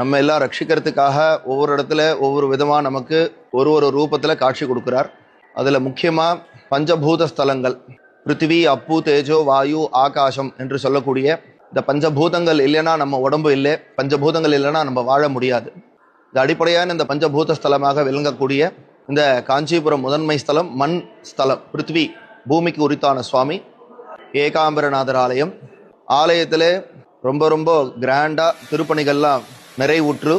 நம்ம எல்லாம் ரட்சிக்கிறதுக்காக ஒவ்வொரு இடத்துல ஒவ்வொரு விதமாக நமக்கு ஒரு ஒரு ரூபத்தில் காட்சி கொடுக்குறார். அதில் முக்கியமாக பஞ்சபூத ஸ்தலங்கள் பிருத்திவி அப்பு தேஜோ வாயு ஆகாசம் என்று சொல்லக்கூடிய இந்த பஞ்சபூதங்கள் இல்லைன்னா நம்ம உடம்பு இல்லை பஞ்சபூதங்கள் இல்லைன்னா நம்ம வாழ முடியாது. இந்த அடிப்படையான இந்த பஞ்சபூத ஸ்தலமாக விளங்கக்கூடிய இந்த காஞ்சிபுரம் முதன்மை ஸ்தலம் மண் ஸ்தலம் பிருத்வி பூமிக்கு உரித்தான சுவாமி ஏகாம்பரநாதர் ஆலயம். ஆலயத்தில் ரொம்ப ரொம்ப கிராண்டாக திருப்பணிகள்லாம் நிறைவுற்று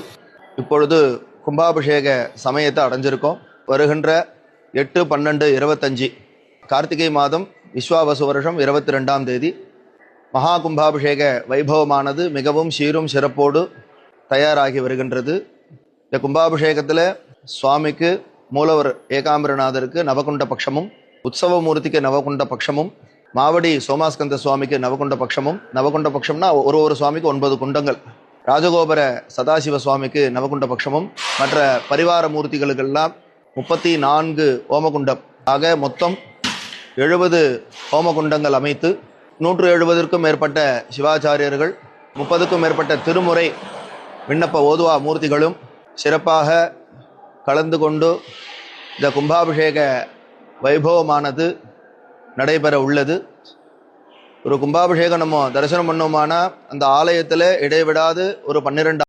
இப்பொழுது கும்பாபிஷேக சமயத்தை அடைஞ்சிருக்கோம். வருகின்ற எட்டு பன்னெண்டு இருபத்தஞ்சி கார்த்திகை மாதம் விஸ்வாவசு வருஷம் இருபத்தி ரெண்டாம் தேதி. மகா கும்பாபிஷேக வைபவமானது மிகவும் சீரும் சிறப்போடு தயாராகி வருகின்றது. இந்த கும்பாபிஷேகத்தில் சுவாமிக்கு மூலவர் ஏகாம்பரநாதருக்கு நவகுண்ட பட்சமும் உற்சவமூர்த்திக்கு நவகுண்ட பட்சமும் மாவடி சோமாஸ்கந்த சுவாமிக்கு நவகுண்ட பட்சமும் நவகுண்ட பட்சம்னா ஒரு ஒரு சுவாமிக்கு ஒன்பது குண்டங்கள். ராஜகோபுர சதாசிவ சுவாமிக்கு நவகுண்ட பட்சமும் மற்ற பரிவார மூர்த்திகளுக்கெல்லாம் முப்பத்தி நான்கு ஹோமகுண்டம். ஆக மொத்தம் எழுபது ஹோமகுண்டங்கள் அமைத்து நூற்று எழுபதற்கும் மேற்பட்ட சிவாச்சாரியர்கள் முப்பதுக்கும் மேற்பட்ட திருமுறை விண்ணப்ப ஓதுவா மூர்த்திகளும் சிறப்பாக கலந்து கொண்டு இந்த கும்பாபிஷேக வைபவமானது நடைபெற உள்ளது. ஒரு கும்பாபிஷேகம் நம்ம தரிசனம் பண்ணோமானா அந்த ஆலயத்தில் இடைவிடாது ஒரு பன்னிரெண்டு